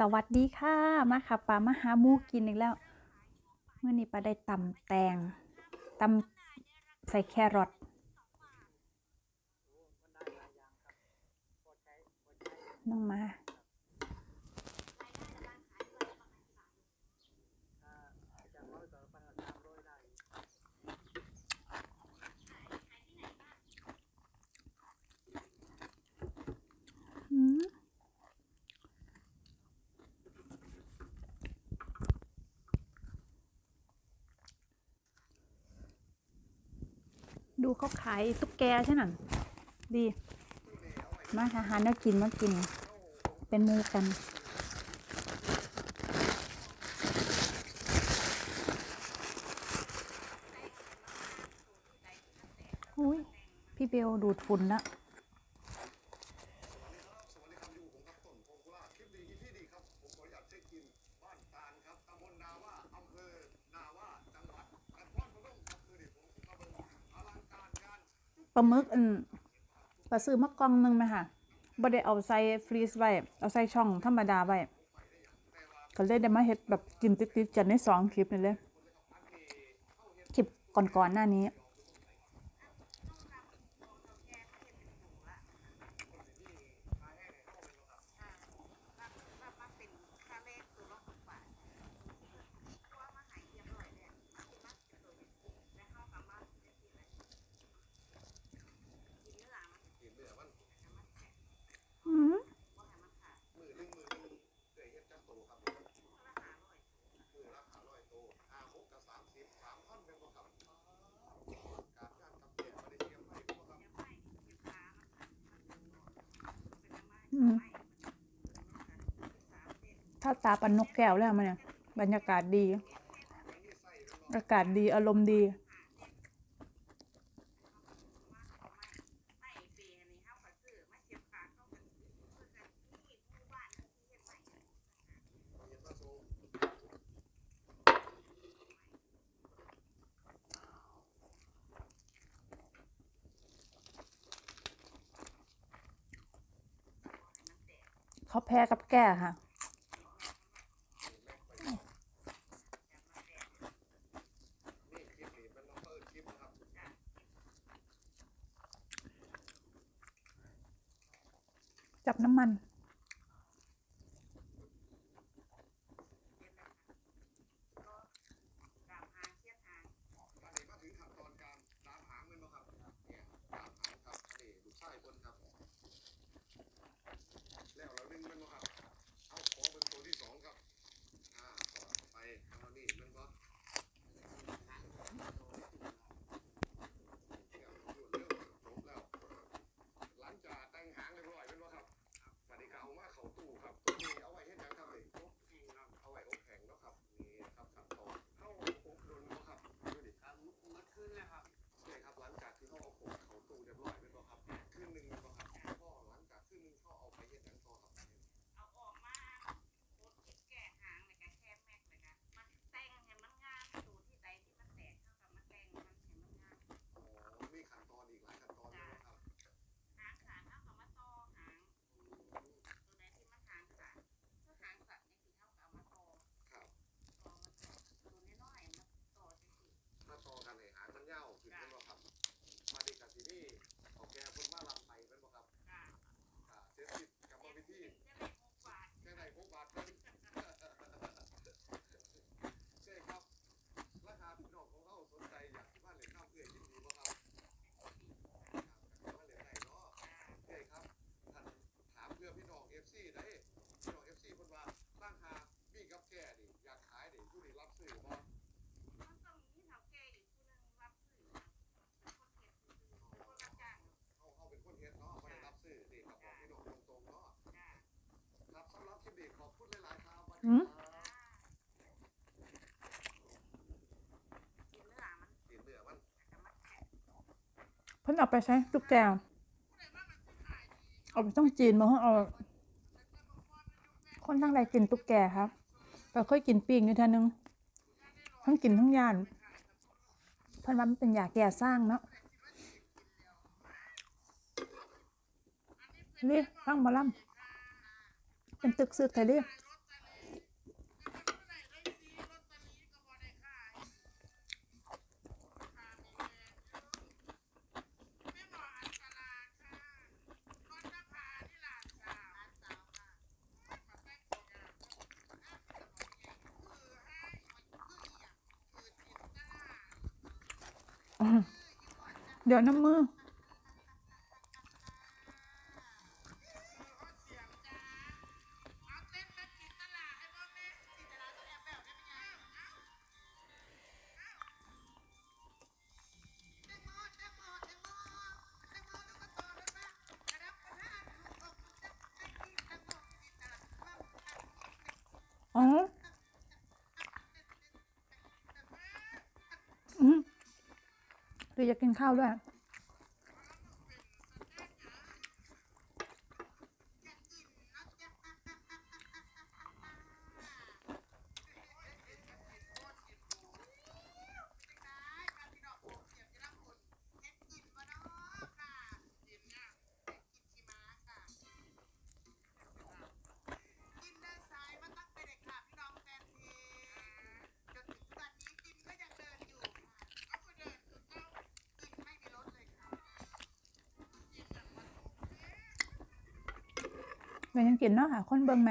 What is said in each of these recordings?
สวัสดีค่ะ มาค่ะป้ามาหามูกินอีกแล้ว เมื่อนี้ปลาได้ตำแตงตำใส่แครอทน้องมา ดูเขาขายตุ๊กแกใช่ไหมดี มาหาหาแนวกินมากิน เป็นมือกันอุ้ยพี่เบลดูดฝุ่นแล้ว ปลาหมึกอันปลาซื้อมะกล่องนึ่งไหมค่ะบ่ได้เอาใส่ฟรีซไว้ เอาใส่ช่องธรรมดาไว้ก็เลยได้มาเห็ดแบบกินติดๆจันในสองคลิปนี่เลย คลิปก่อนๆหน้านี้ ถ้าตาปันนกแก้วแล้วมันเนี่ยบรรยากาศดี อากาศดีอารมณ์ดี เขาแพ้กับแก่ค่ะ จับน้ำมัน เพิ่นเอาไปใช้ตุ๊กแก้วเอาไปต้องจีนมาเอาคนทั้งใดกินตุ๊กแกครับเรค่อยกินปีกอยู่ท่นึง ทั้งกินทั้งยานเพิ่อนว่ามันเป็นยาแก่สร้างเนาะนี่ตั้งมาล่ำ เป็นตึกซึกแร้ดิเดี๋ยวน้ำมือ หรืออยากกินข้าวด้วย แม่ยังกินเนาะค่ะ คนเบิ่งไหม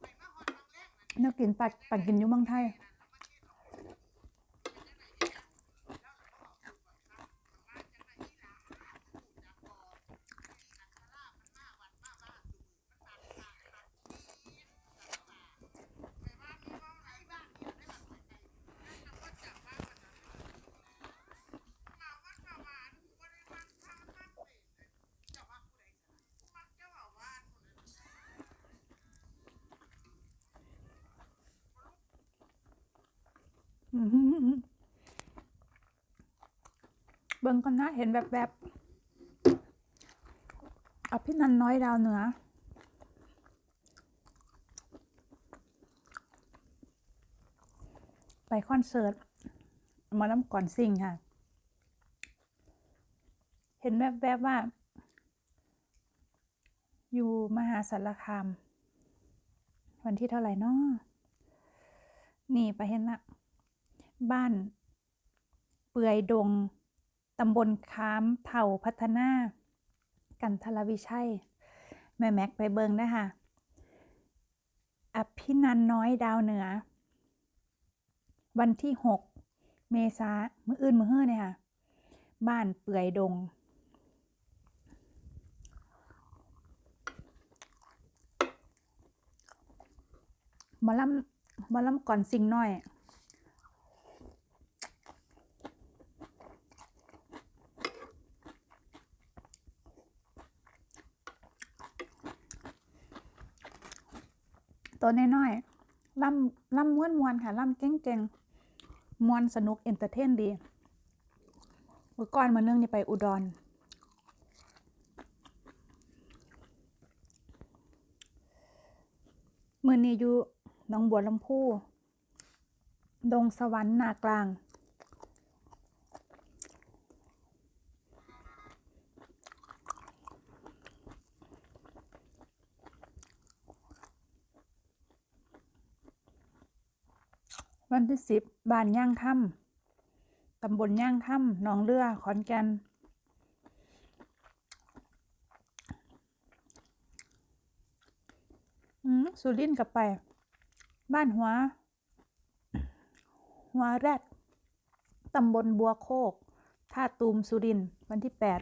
ไปมาหอดบางแรกนะเนาะกินปัดปัดกินอยู่เมืองไทย อื้อหือเบิ่งก่อนนะ เห็นแบบแบบอภินันน้อยดาวเหนือ ไปคอนเสิร์ตมาล้ำก่อนซิงค่ะ เห็นแบบบๆว่า อยู่มหาสารคาม วันที่เท่าไหร่นาะนี่ไปเห็นละ บ้านเปื่อยดง ตำบลค้ามเถ่าพัฒนา กันทลวิชัย แม่แม็กไปเบิงนะคะอภินันน้อยดาวเหนือ วันที่ 6 เมษามืออื่นมือเฮือเนี่ยค่ะ บ้านเปื่อยดง มาล่ำมาล่ำก่อนสิ่งน้อย ตัวน้อยๆล่ำล่ำม้วนมวนๆค่ะล่ำเก่งๆมวนสนุกเอนเตอร์เทนดีอุก่อนมาเนื่องนี่ไปอุดรมือนี้อยู่หนองบัวลำพู ดงสวรรค์นากลาง วันที่สิบบ้านย่างค่ำตำบลย่างค่ำหนองเรือขอนแก่นสุรินกลับไป บ้านหัว หัวแรดตำบลบัวโคกท่าตูมสุรินวันที่แปด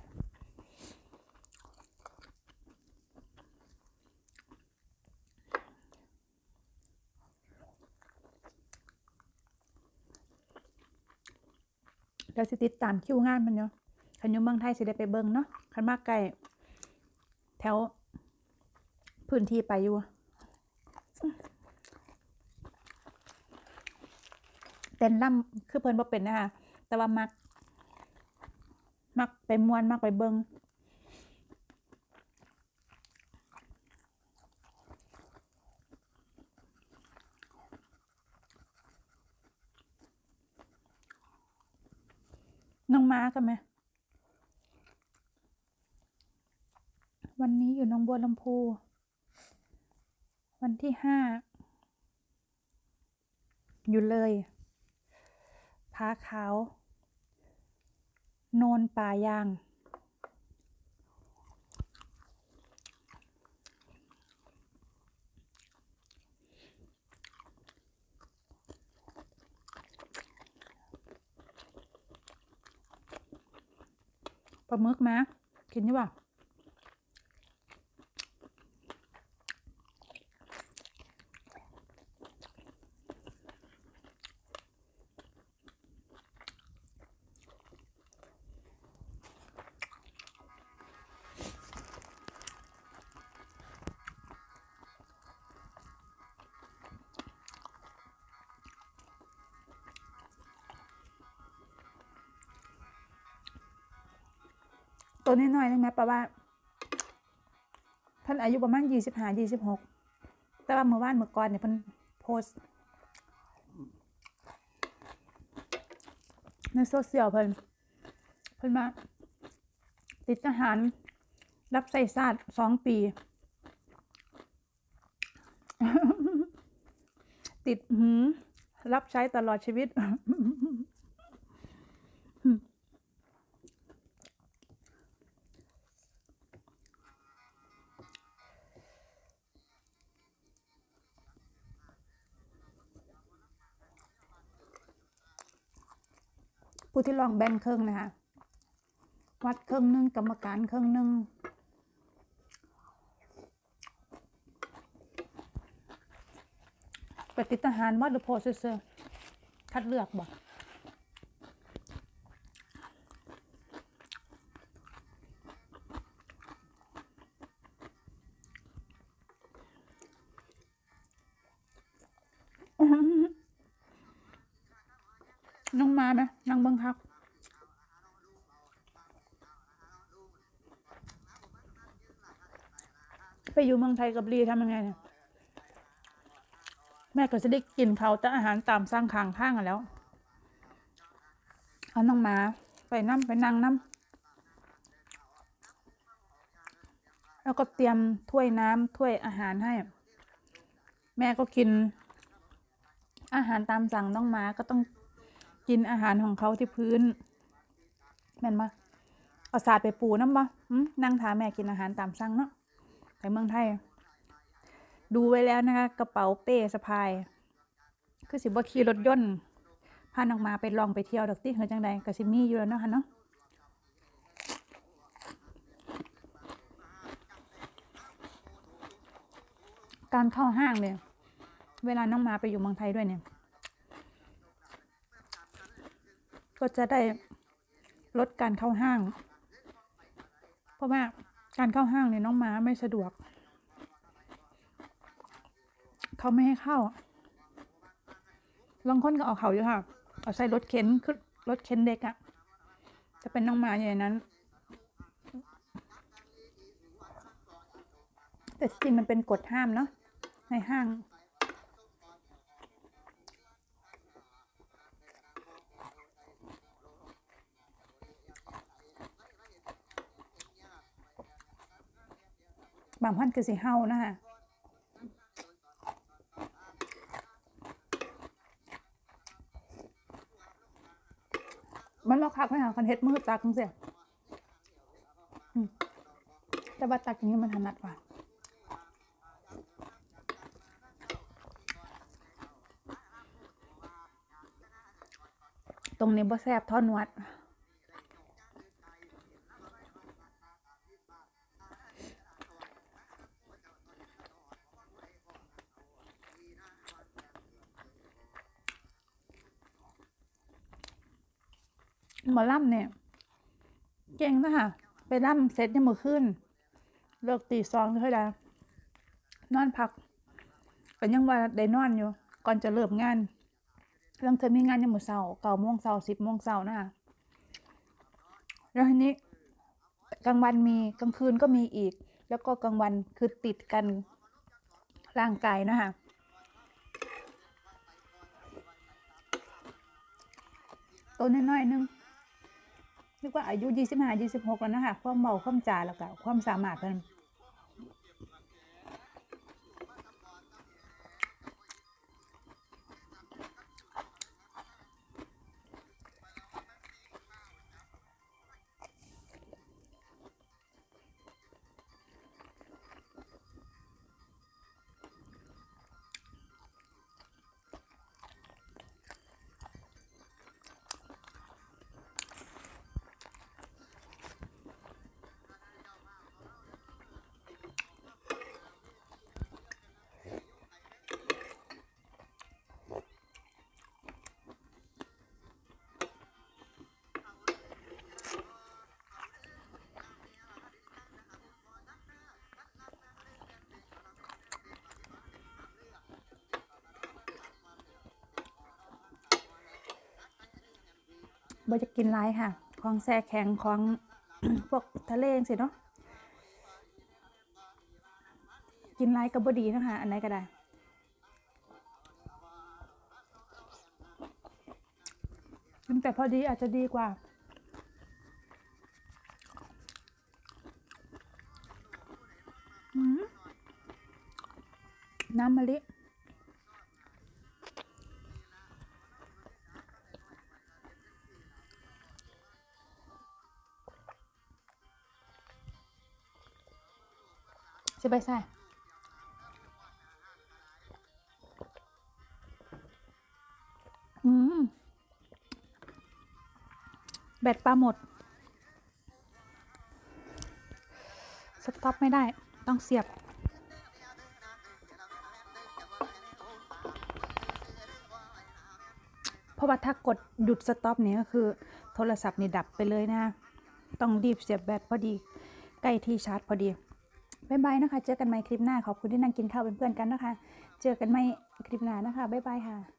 เดี๋ยวสิติดตามคิวงานมันเนาะคันอยู่เมืองไทยสิได้ไปเบิ่งเนาะคันมากไกลแถวพื้นที่ไปอยู่ เต้นล่ำคือเพิ่นบ่เป็นนะคะแต่ว่ามัก มักไปมวนมักไปเบิง ม้ากันไหม วันนี้อยู่หนองบัวลำพู วันที่ห้า อยู่เลยผาขาว โนนป่ายาง ลาหมึกมกินใช่ป่ะ ตัวน้อยๆนึงไหมปะว่าเพิ่นอายุประมาณยี่สิบห้ายี่สิบหกแต่ว่าเมื่อวานเมื่อก่อนเนี่ยเพิ่นโพสในโซเชียลเพิ่นเพิ่นมา ติดทหาร รับใส่ซาดสองปี ติดหืมรับใช้ตลอดชีวิต ผู้ที่ลองแบ่งเครื่องนะคะวัดเครื่องหนึงกรรมการเครื่องหนึงไปติดทหารวัดหรือโพสเซอร์คัดเลือกบ่น้องมาไหมนางเบังคับ ไป อยู่เมืองไทยกับลีทำยังไงเนี่ยแม่ก็จะได้กินเขาแต่อาหารตามสร้างขางข้างกันแล้วเอาน้องหมาไปน้ำไปนั่งน้ำแล้วก็เตรียมถ้วยน้ำถ้วยอาหารให้ แม่ก็กิน อาหารตามสั่งน้องหมาก็ต้องกินอาหารของเขาที่พื้น แม่นปะเอาสาดไปปูน้ำปะหึนั่งทาแม่กินอาหารตามสั่งเนาะ เมืองไทย ดูไว้แล้วนะคะ กระเป๋าเป้สะพาย คือสิบ่ขี่รถยนต์พาน้องมาไปลองไปเที่ยวดอกติเฮือจังใดก็สิมีอยู่แล้วเนาะค่ะเนาะการเข้าห้างเนี่ยเวลาน้องมาไปอยู่เมืองไทยด้วยเนี่ย ก็จะได้ลดการเข้าห้าง เพราะว่า การเข้าห้างเนี่ยน้องม้าไม่สะดวก เขาไม่ให้เข้า ลองค้นก็เอาเขาอยู่ค่ะ เอาใส่รถเข็นขึ้นรถเข็นเด็กอะจะเป็นน้องม้าอย่างนั้น แต่จริงมันเป็นกฎห้ามเนาะในห้าง บางพันคือสิเฮานะคะมันเราคักไหมคะคันเฮ็ดมือตักจังเสียแต่ว่าตักอย่างนี้มันถนัดกว่าตรงนี้บ่แซบท่อนวด หมอล่ำเนี่ย เก่งนะคะไปล่ำเสร็จยังมือขึ้น เลิกตีสองเท่าไหร่นอนพักก็ยังว่าได้นอนอยู่ ก่อนจะเริ่มงานเรื่องเธอมีงานยังมือเสาเก้าโมงเสาสิบโมงเสานะคะแล้วทีนี้กลางวันมีกลางคืนก็มีอีก แล้วก็กลางวันคือติดกันร่างกายนะคะตัวน้อยๆนึง นึกว่าอายุ 25 26 แล้วนะคะความเมาความจ่าแล้วก็ความสามารถเพิ่น บ่จะกินหลค่ะ ของแซ่แข็งของพวกทะเลจังซี่เนาะกินหลก็บ่ดีนะคะ อันไหนก็ได้กินแต่พอดีอาจจะดีกว่าน้ำมะลิ จะไปใส่อืมแบตปลาหมด สต็อปไม่ได้ ต้องเสียบ เพราะว่าถ้ากดหยุดสต็อปเนี่ยก็คือ โทรศัพท์นี่ดับไปเลยนะ ต้องรีบเสียบแบตพอดี ใกล้ที่ชาร์จพอดี บ๊ายบายนะคะ เจอกันใหม่คลิปหน้า ขอบคุณที่นั่งกินข้าวเป็นเพื่อนกันนะคะ เจอกันใหม่คลิปหน้านะคะบ๊ายบายค่ะ